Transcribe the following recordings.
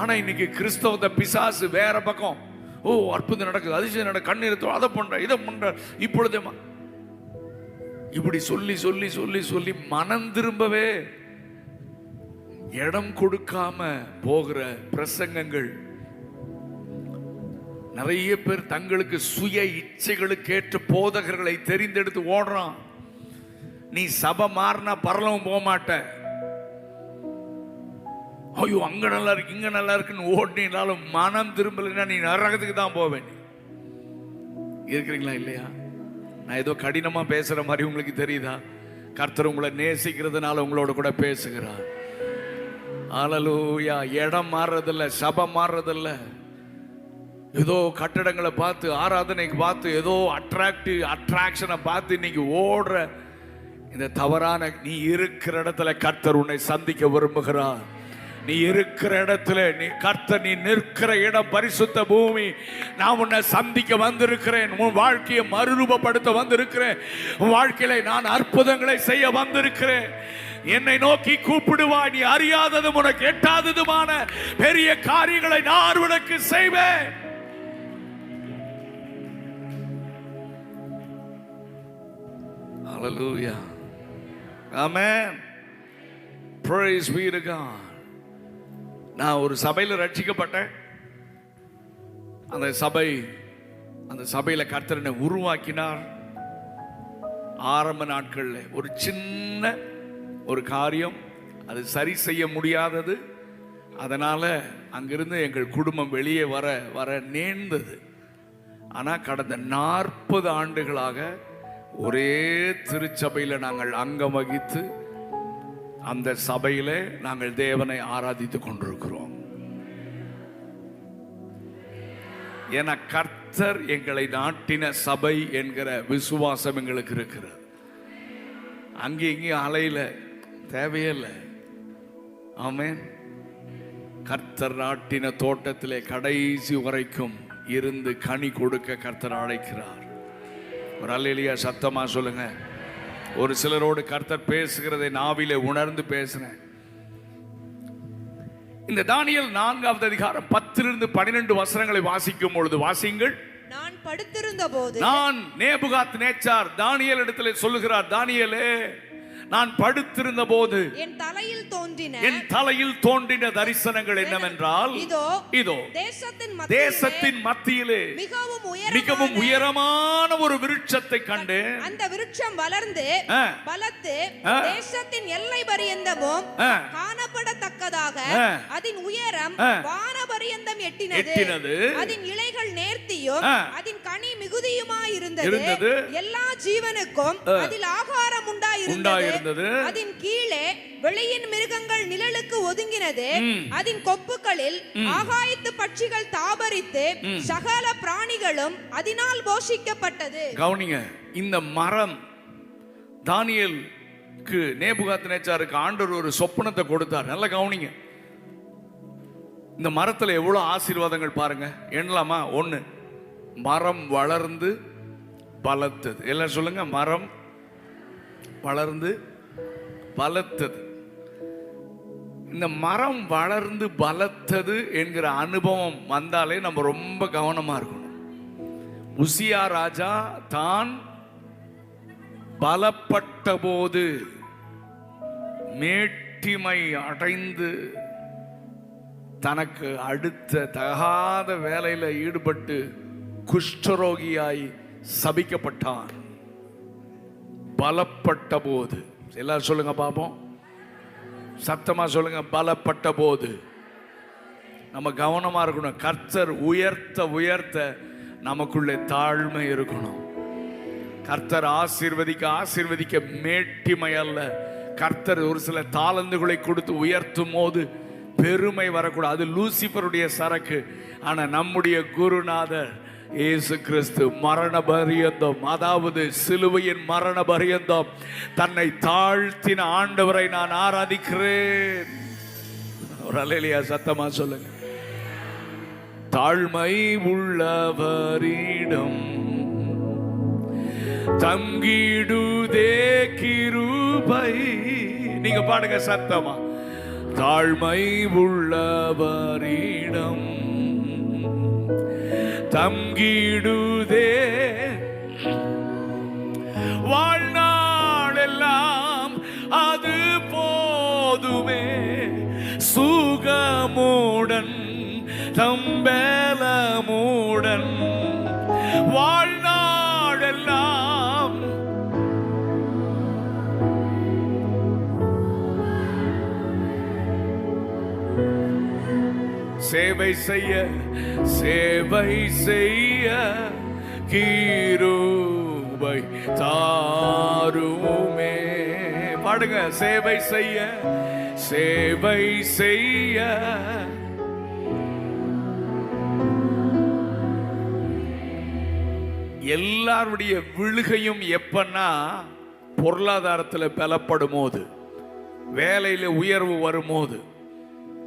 ஆனா இன்னைக்கு கிறிஸ்தவத்தை பிசாசு வேற பக்கம். ஓ அற்புதம் நடக்குது அதிசயம் நடக்குது கண்ணீர் அதை பண்ற இதை பண்ற இப்பொழுதே இப்படி சொல்லி சொல்லி சொல்லி சொல்லி மனம் திரும்பவே இடம் கொடுக்காம போகிற பிரசங்கங்கள். நிறைய பேர் தங்களுக்கு சுய இச்சைகளுக்கு ஏற்ற போதகர்களை தெரிந்தெடுத்து ஓடுறான். நீ சபை மாறினா பரலவும் போக மாட்டேன் ஐயோ அங்கே நல்லா இருக்கு இங்கே நல்லா இருக்குன்னு ஓடினாலும் மனம் திரும்பலைன்னா நீ நரகத்துக்கு தான் போவேன் இருக்கிறீங்களா இல்லையா? நான் ஏதோ கடினமாக பேசுகிற மாதிரி உங்களுக்கு தெரியுதா? கர்த்தர் உங்களை நேசிக்கிறதுனால உங்களோட கூட பேசுகிறார். அலலூயா இடம் மாறுறதில்ல சபை மாறுறதில்ல. ஏதோ கட்டடங்களை பார்த்து ஆராதனைக்கு பார்த்து ஏதோ அட்ராக்டிவ் அட்ராக்ஷனை பார்த்து இன்னைக்கு ஓடுற இந்த தவறான நீ இருக்கிற இடத்துல கர்த்தர் உன்னை சந்திக்க விரும்புகிறார். நீ இருக்கிற இடத்துல நீ கர்த்த நீ நிற்கிற இடம் பரிசுத்த பூமி நான் உன்னை சந்திக்க வந்திருக்கிறேன் உன் வாழ்க்கையை மறுரூபப்படுத்த வந்திருக்கிறேன் உன் வாழ்க்கையில நான் அற்புதங்களை செய்ய வந்திருக்கிறேன் என்னை நோக்கி கூப்பிடுவாய் நீ அறியாததும் உனக்கு எட்டாததுமான பெரிய காரியங்களை நான் உனக்கு செய்வேன் Hallelujah. Amen. Praise be to God. நான் ஒரு சபையில் ரட்சிக்கப்பட்டேன். அந்த சபை அந்த சபையில் கர்த்தரனை உருவாக்கினார். ஆரம்ப நாட்களில் ஒரு சின்ன ஒரு காரியம் அது சரி செய்ய முடியாதது. அதனால் அங்கிருந்து எங்கள் குடும்பம் வெளியே வர வர நேர்ந்தது. ஆனால் கடந்த நாற்பது ஆண்டுகளாக ஒரே திருச்சபையில் நாங்கள் அங்கம் வகித்து அந்த சபையிலே நாங்கள் தேவனை ஆராதித்துக் கொண்டிருக்கிறோம். என கர்த்தர் எங்களை நாட்டின சபை என்கிற விசுவாசம் எங்களுக்கு இருக்கிறது. அங்கே இங்கேயும் அலையில தேவையே இல்லை கர்த்தர் நாட்டின தோட்டத்திலே கடைசி வரைக்கும் இருந்து கனி கொடுக்க கர்த்தர் அழைக்கிறார். ஒரு அலையிலேயே சத்தமாக சொல்லுங்கள் ஒரு சிலரோடு கர்த்தர் பேசுகிறதை நாவிலே உணர்ந்து பேசுறேன். இந்த தானியல் நான்காவது அதிகாரம் பத்திலிருந்து பன்னிரண்டு வசனங்களை வாசிக்கும் பொழுது வாசிங்கள் நான் படுத்திருந்த போது நான் நேபுகாத் நேச்சார் தானியல் இடத்துல சொல்லுகிறார் தானியலே நான் படுத்திருந்த போது என் தலையில் தோன்றின என் தலையில் தோன்றின தரிசனங்கள் என்னவென்றால் இதோ இதோ தேசத்தின் தேசத்தின் மத்தியிலே மிகவும் மிகவும் உயரமான ஒரு விருட்சத்தை கண்டு அந்த விருட்சம் வளர்ந்து. பலத்து. தேசத்தின் எல்லை பரியந்தமும். காணப்படத்தக்கதாக. அதன் உயரம். வான பரியந்தம் எட்டினது. அதன் இலைகள் நேர்த்தியும். அதன் கனி மிகுதியுமாய் இருந்தது. எல்லா ஜீவனுக்கும். அதில் ஆகாரம் உண்டாயிருந்தது. அதன் கீழே வெளியின் மிருகங்கள் நிழலுக்கு ஒதுங்கினது. அதன் கொப்புகளில் ஆகாயத்து பட்சிகள் தாபரித்து சகல பிராணிகளும் அதனால் போஷிக்கப்பட்டது. கவனிங்க இந்த மரம் தானியலுக்கு நேபுகாத் நேச்சாருக்கு ஆண்டவர் ஒரு சொப்பனத்தை கொடுத்தார். நல்லா கவனிங்க. இந்த மரத்துல எவ்வளவு ஆசீர்வாதங்கள் பாருங்க. எண்ணலாமா ஒண்ணு மரம் வளர்ந்து பலத்தது. எல்லாம் சொல்லுங்க மரம் வளர்ந்து பலத்தது. இந்த மரம் வளர்ந்து பலத்தது என்கிற அனுபவம் வந்தாலே நம்ம ரொம்ப கவனமாக இருக்கணும். உசியா ராஜா தான் பலப்பட்ட போது மேட்டிமை அடைந்து தனக்கு அடுத்த தகாத வேலையில் ஈடுபட்டு குஷ்டரோகியாய் சபிக்கப்பட்டான். பலப்பட்ட போது. எல்லாரும் சொல்லுங்க பார்ப்போம் சத்தமாக சொல்லுங்க பலப்பட்ட போது. நம்ம கவனமாக இருக்கணும். கர்த்தர் உயர்த்த உயர்த்த நமக்குள்ளே தாழ்மை இருக்கணும். கர்த்தர் ஆசீர்வதிக்க ஆசீர்வதிக்க மேட்டிமை அல்ல. கர்த்தர் ஒரு சில தாளந்துகளை கொடுத்து உயர்த்தும் போது பெருமை வரக்கூடாது. அது லூசிபருடைய சரக்கு. ஆனால் நம்முடைய குருநாதர் இயேசு கிறிஸ்து மரண பரியந்தம் அதாவது சிலுவையின் மரண பரியந்தம் தன்னை தாழ்த்தின ஆண்டவரை நான் ஆராதிக்கிறேன். ஒரு அலையிலையா சத்தமா சொல்லுங்க. தாழ்மை உள்ளவரிடம் தங்கிடுதே கிருபை. நீங்க பாடுங்க சத்தமா. தாழ்மை உள்ளவரிடம் தங்கிடுதே. வாழ்நாளெல்லாம் அது போதுமே. சுகமுடன் தம்பலமுடன் சேவை செய்ய சேவை செய்ய கீரூபை தாருமே. பாடுங்க சேவை செய்ய சேவை செய்ய. எல்லாருடைய விழுகையும் எப்பன்னா பொருளாதாரத்தில் பலப்படும் போது வேலையில் உயர்வு வரும்போது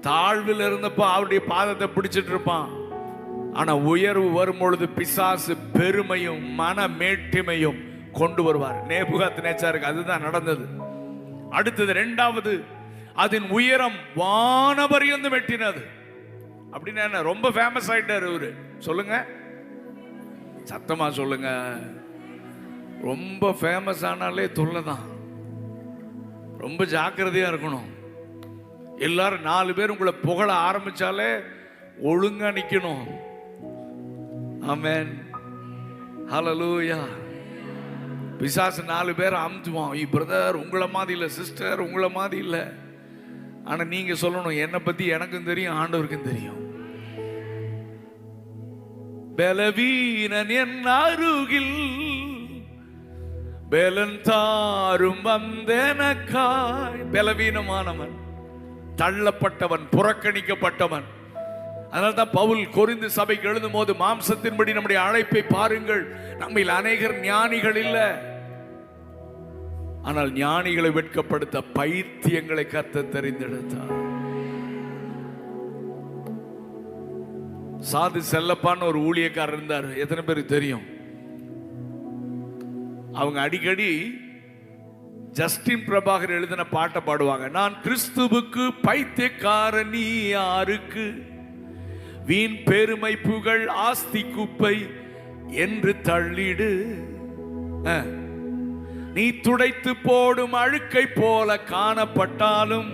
தாழ்வில் இருந்தப்போ அவருடைய பாதத்தை பிடிச்சிட்டு இருப்பான். ஆனா உயர்வு வரும் பொழுது பிசாசு பெருமையும் மன மேட்டிமையும் கொண்டு வருவார். நேபுகாத் நேச்சாருக்கு அதுதான் நடந்தது. அடுத்தது ரெண்டாவது அதன் உயரம் வானபரியந்து வெட்டினது. அப்படின்னா என்ன ரொம்ப ஃபேமஸ் ஆயிட்டாரு இவரு. சொல்லுங்க. சத்தமா சொல்லுங்க. ரொம்ப ஃபேமஸ் ஆனாலே தொல்லை தான் ரொம்ப ஜாக்கிரதையா இருக்கணும். எல்லாரும் நாலு பேர் உங்களை புகழ ஆரம்பிச்சாலே ஒழுங்கா நிக்கணும். ஆமென். ஹலலூயா பிசாசு நாலு பேர் அமுத்துவான். இ பிரதர் உங்களை மாதிரி இல்லை சிஸ்டர் உங்களை மாதிரி இல்லை. ஆனால் நீங்கள் சொல்லணும் என்னை பற்றி எனக்கும் தெரியும் ஆண்டவருக்கும் தெரியும். பலவீனன் என் அருகில் பலன் தாரும் வந்தனக்காய். பலவீனமானவன். தள்ளப்பட்டவன் புறக்கணிக்கப்பட்டவன். அதனால தான் பவுல் கொரிந்து சபைக்கு எழுதும் போது மாம்சத்தின்படி நம்முடைய அழைப்பை பாருங்கள். நம்மில் அநேகர் ஞானிகள் இல்லை. ஆனால் ஞானிகளை வெட்கப்படுத்த பைத்தியங்களை கத்த தெரிந்தெடுத்தார். சாது செல்லப்பான்னு ஒரு ஊழியக்காரர் இருந்தார். எத்தனை பேருக்கு தெரியும்? அவங்க அடிக்கடி ஜஸ்டின் பிரபாகர் எழுதின பாட்டை பாடுவாங்க. நான் கிறிஸ்துவுக்கு பைத்தியக்கார நீ யாருக்கு? வீண் பெருமை புகழ் ஆஸ்தி குப்பை என்று தள்ளிடு. நீ துடைத்து போடும் அழுக்கை போல காணப்பட்டாலும்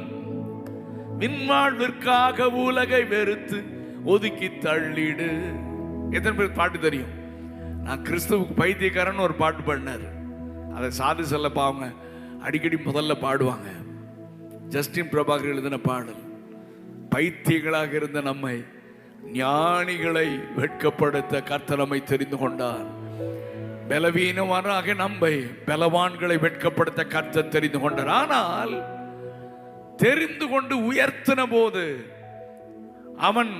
மின்வாழ்விற்காக உலகை வெறுத்து ஒதுக்கி தள்ளிடு. எத்தனை பேர் பாட்டு தெரியும்? நான் கிறிஸ்துவுக்கு பைத்தியக்காரன் ஒரு பாட்டு பாடினார். அதை சாதி சொல்ல பாவங்க அடிக்கடி முதல்ல பாடுவாங்க. ஜஸ்டின் பிரபாகர் எழுதின பாடல் பைத்தியங்களாக இருந்த நம்மை ஞானிகளை வெட்கப்படுத்த கர்த்தனமை தெரிந்து கொண்டார். பலவீனமானாக நம்மை பலவான்களை வெட்கப்படுத்த கர்த்தர் தெரிந்து கொண்டார். ஆனால் தெரிந்து கொண்டு உயர்த்தின போது அவன்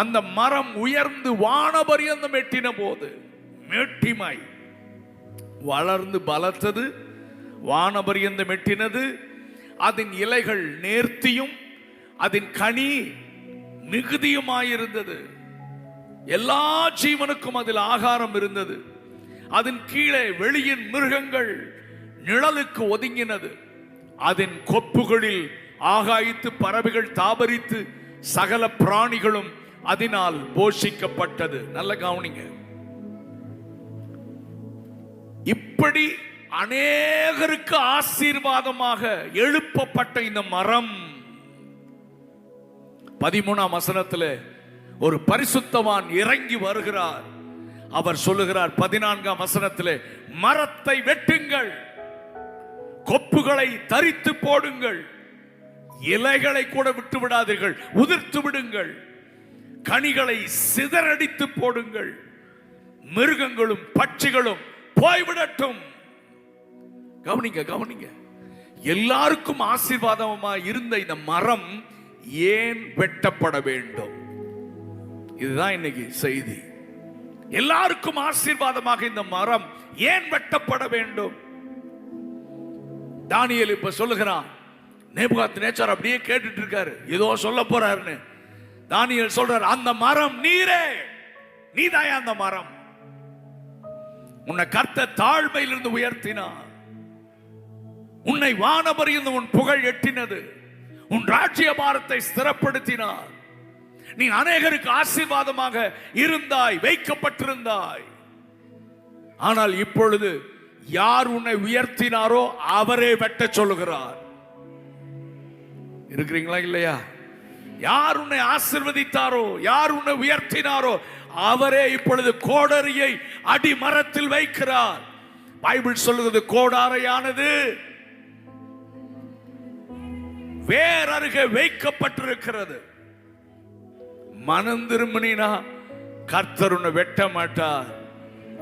அந்த மரம் உயர்ந்து வானபரியந்தம் எட்டின போது மேட்டிமாய் வளர்ந்து பலத்தது வானபரியந்தம் எட்டினது அதன் இலைகள் நேர்த்தியும் அதன் கனி மிகுதியுமாயிருந்தது. எல்லா ஜீவனுக்கும் அதில் ஆகாரம் இருந்தது. அதன் கீழே வெளியின் மிருகங்கள் நிழலுக்கு ஒதுங்கினது. அதன் கொப்புகளில் ஆகாய்த்து பறவைகள் தாபரித்து சகல பிராணிகளும் அதனால் போஷிக்கப்பட்டது. நல்ல கவனிங்க. இப்படி அநேகருக்கு ஆசீர்வாதமாக எழுப்பப்பட்ட இந்த மரம். பதிமூணாம் வசனத்தில் ஒரு பரிசுத்தவான் இறங்கி வருகிறார். அவர் சொல்லுகிறார் பதினான்காம் வசனத்தில் மரத்தை வெட்டுங்கள் கொப்புகளை தரித்து போடுங்கள் இலைகளை கூட விட்டு விடாதீர்கள் உதிர்த்து விடுங்கள் கனிகளை சிதறடித்து போடுங்கள் மிருகங்களும் பட்சிகளும் போய்விடட்டும். கவனிங்க கவனிங்க. எல்லாருக்கும் ஆசீர்வாதமா இருந்த இந்த மரம் ஏன் வெட்டப்பட வேண்டும்? இதுதான் இன்னைக்கு செய்தி. எல்லாருக்கும் ஆசீர்வாதமாக இந்த மரம் ஏன் வெட்டப்பட வேண்டும்? தானியல் இப்ப சொல்லுகிறான். நேபுகாத் நேச்சர் அப்படியே கேட்டுட்டு இருக்காரு. ஏதோ சொல்ல போறாருன்னு. தானியல் சொல்றாரு அந்த மரம் நீரே. நீதாயா அந்த மரம்? உன்னை கர்த்த தாழ்மையிலிருந்து உயர்த்தினான் உன்னை வானபரியந்து உன் புகழ் எட்டினது. உன் ராஜ்ய பாரத்தை ஸ்திரப்படுத்தினார். நீ அநேகருக்கு ஆசீர்வாதமாக இருந்தாய் வைக்கப்பட்டிருந்தாய். ஆனால் இப்பொழுது யார் உன்னை உயர்த்தினாரோ அவரே வெட்ட சொல்லுகிறார். இருக்கிறீங்களா இல்லையா? யார் உன்னை ஆசிர்வதித்தாரோ யார் உன்னை உயர்த்தினாரோ அவரே இப்பொழுது கோடரியை அடிமரத்தில் வைக்கிறார். பைபிள் சொல்லுகிறது கோடாரையானது வேறருகே வைக்கப்பட்டிருக்கிறது. மனம் திரும்பினா கர்த்தர் உன்னை வெட்ட மாட்டார்.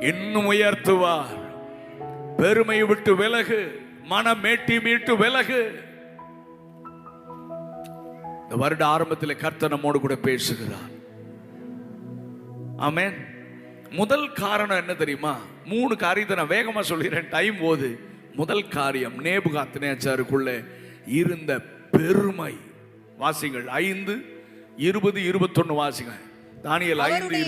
இன்னும் உயர்த்துவார். பெருமையை விட்டு விலகு மனம் மேட்டி மீட்டு விலகு. இந்த வருட ஆரம்பத்தில் கர்த்தர் நம்மோடு கூட பேசுகிறார். ஆமேன். முதல் காரணம் என்ன தெரியுமா? மூணு காரியத்தை நான் வேகமாக சொல்கிறேன் டைம் போது முதல் காரியம் நேபுகாத்னேச்சாருக்குள்ள இருந்த பெருமை. வாசிங்கள் ஐந்து இருபது இருபத்தொன்னு வாசிங்க தானியல் ஐந்து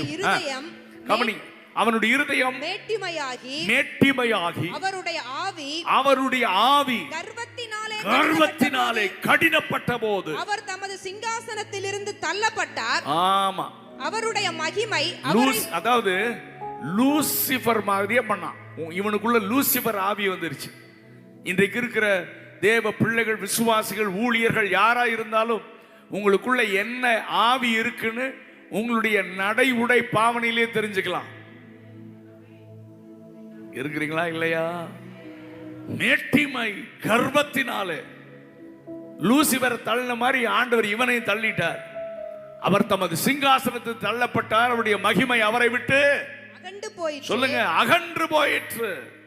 கவனி அவனுடைய இருதயம் மேட்டிமையாகி மேட்டிமையாகி அவருடைய ஆவி அவருடைய ஆவி கர்வத்தினாலே கர்வத்தினாலே கடினப்பட்ட போது அவர் தமது சிங்காசனத்திலிருந்து தள்ளப்பட்டார். ஆமா. அவருடைய மகிமை அதாவது லூசிஃபர் மாதிரியே பண்ணான். இவனுக்குள்ள லூசிஃபர் ஆவி வந்துருச்சு. இன்றைக்கு இருக்கிற தேவ பிள்ளைகள் விசுவாசிகள் ஊழியர்கள் யாரா இருந்தாலும் உங்களுக்குள்ள என்ன ஆவி இருக்குன்னு உங்களுடைய நடை உடை பாவனையிலே தெரிஞ்சுக்கலாம். இருக்கிறீங்களா இல்லையா? மேட்டிமை கர்வத்தினாலே லூசிபர் தள்ளின மாதிரி ஆண்டவர் இவனையும் தள்ளிட்டார். அவர் தமது சிங்காசனத்தில் தள்ளப்பட்டார். அவருடைய மகிமை அவரை விட்டு சொல்லுங்க அகன்று போயிற்று.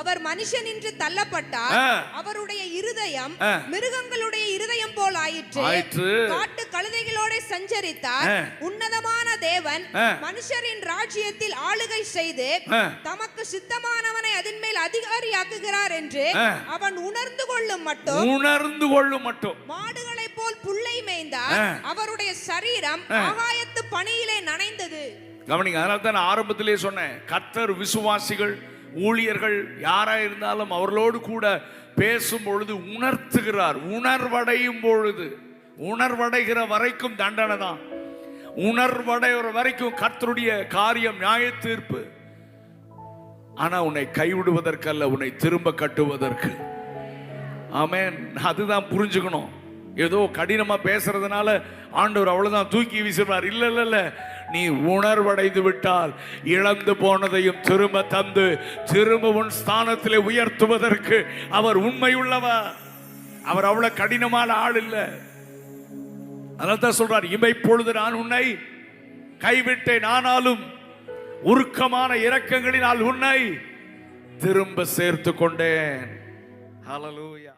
அவர் மனுஷன் என்று தள்ளப்பட்டார். அவருடைய இருதயம். மிருகங்களுடைய இருதயம் போல் ஆயிற்று. காட்டு கழுதைகளோட சஞ்சரித்தார். உன்னதமான தேவன். மனுஷரின் ராஜ்யத்தில் ஆளுகை செய்து. தமக்கு சித்தமானவனை அதன் மேல் அதிகாரியாக்குகிறார் என்று. அவன் உணர்ந்து கொள்ளும் மட்டும் உணர்ந்து கொள்ளும் மட்டும் மாடுகளைப் போல் புல்லை மேய்ந்தார். அவருடைய சரீரம். ஆகாயத்து பனியிலே நனைந்தது கவனிங்க அதனால தான் ஆரம்பத்திலே சொன்னேன் கர்த்தர் விசுவாசிகள் ஊழியர்கள் யாராக இருந்தாலும் அவர்களோடு கூட பேசும் பொழுது உணர்த்துகிறார் உணர்வடையும் பொழுது. உணர்வடைகிற வரைக்கும் தண்டனை தான். உணர்வடைகிற வரைக்கும் கர்த்தருடைய காரியம் நியாய தீர்ப்பு ஆனா உன்னை கைவிடுவதற்கல்ல உன்னை திரும்ப கட்டுவதற்கு. ஆமேன். அதுதான் புரிஞ்சுக்கணும். ஏதோ கடினமாக பேசுறதுனால ஆண்டவர் அவ்வளோதான் தூக்கி வீசுறார் இல்லை இல்லை இல்லை. நீ உணர்வடைந்து விட்டால் இழந்து போனதையும் திரும்ப தந்து திரும்ப உன் ஸ்தானத்திலே உயர்த்துவதற்கு அவர் உண்மையுள்ளவர். அவர் அவ்வளோ கடினமான ஆள் இல்லை. அதனால தான் சொல்றார் இமைப்பொழுது நான் உன்னை கைவிட்டேன். ஆனாலும் உருக்கமான இரக்கங்களினால் உன்னை திரும்ப சேர்த்து கொண்டேன். ஹலலூயா